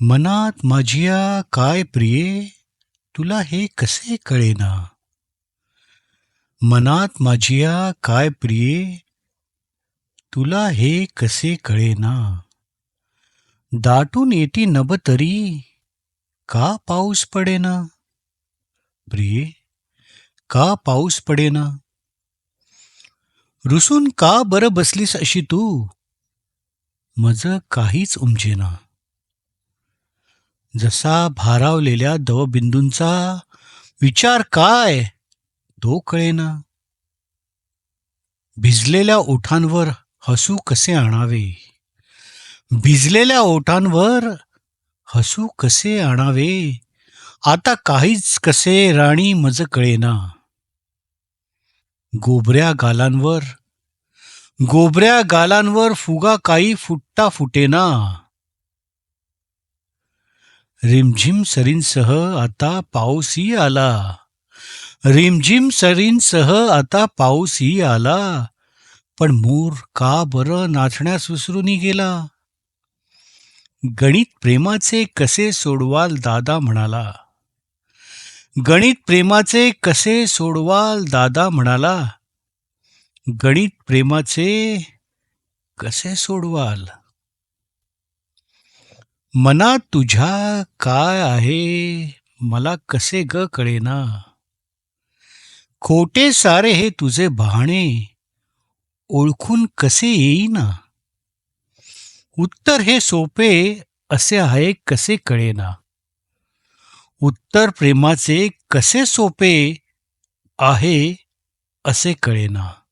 मनात माझिया काय प्रिये तुला हे कसे कळेना? मनात माझिया काय प्रिये तुला हे कसे कळेना? दाटून येती नब तरी का पाऊस पडेना? प्रिये का पाऊस पडेना? रुसून का बर बसलीस अशी तू? मज काहीच उमजेना. जसा भारावलेल्या दवबिंदूंचा विचार काय? तो कळेना. भिजलेल्या ओठांवर हसू कसे आणावे? भिजलेल्या ओठांवर हसू कसे आणावे? आता काहीच कसे राणी मज कळेना. गोबऱ्या गालांवर गोबऱ्या गालांवर फुगा काही फुटता फुटेना. रिमझिम सरींसह आता पाऊसही आला. रिमझिम सरींसह आता पाऊसही आला. पण मोर का बरं नाचण्यास विसरून गेला? गणित प्रेमाचे कसे सोडवाल दादा म्हणाला. गणित प्रेमाचे कसे सोडवाल दादा म्हणाला. गणित प्रेमाचे कसे सोडवाल? मना तुझ्या काय आहे? मला कसे ग कळेना. खोटे सारे हे तुझे बहाणे. ओळखून कसे येईना? उत्तर हे सोपे असे आहे कसे कळेना. उत्तर प्रेमाचे कसे सोपे आहे असे कळेना.